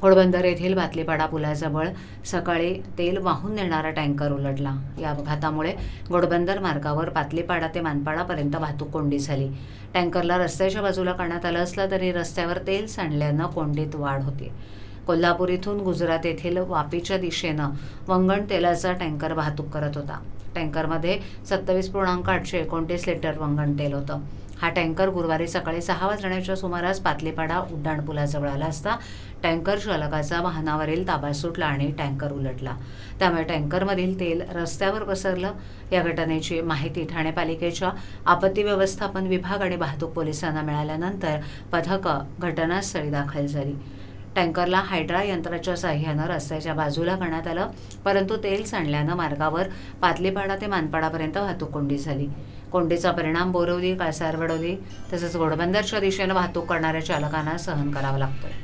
घोडबंदर येथील भातलीपाडा पुलाजवळ सकाळी तेल वाहून नेणारा टँकर उलटला. या अपघातामुळे घोडबंदर मार्गावर पातलीपाडा ते मानपाडापर्यंत वाहतूक कोंडी झाली. टँकरला रस्त्याच्या बाजूला करण्यात आलं असलं तरी रस्त्यावर तेल सांडल्यानं कोंडीत वाढ होते. कोल्हापूर इथून गुजरात येथील वापीच्या दिशेनं वंगण तेलाचा टँकर वाहतूक करत होता. टँकरमध्ये सत्तावीस पूर्णांक आठशे एकोणतीस लिटर वंगण तेल होतं. हा टँकर गुरुवारी सकाळी सहा वाजण्याच्या सुमारास पातलीपाडा उड्डाणपुलाजवळ आला असता टँकर चालकाचा वाहनावरील ताबा सुटला आणि टँकर उलटला. त्यामुळे टँकरमधील तेल रस्त्यावर पसरलं. या घटनेची माहिती ठाणे पालिकेच्या आपत्ती व्यवस्थापन विभाग आणि वाहतूक पोलिसांना मिळाल्यानंतर पथकं घटनास्थळी दाखल झाली. टँकरला हायड्रा यंत्राच्या साह्यानं रस्त्याच्या बाजूला करण्यात आलं परंतु तेल सांडल्यानं मार्गावर पातलीपाडा ते मानपाडापर्यंत वाहतूक कोंडी झाली. कोंडीचा परिणाम बोरवली काळसार वडवली तसंच घोडबंदरच्या दिशेनं वाहतूक करणाऱ्या चालकांना सहन करावा लागतोय.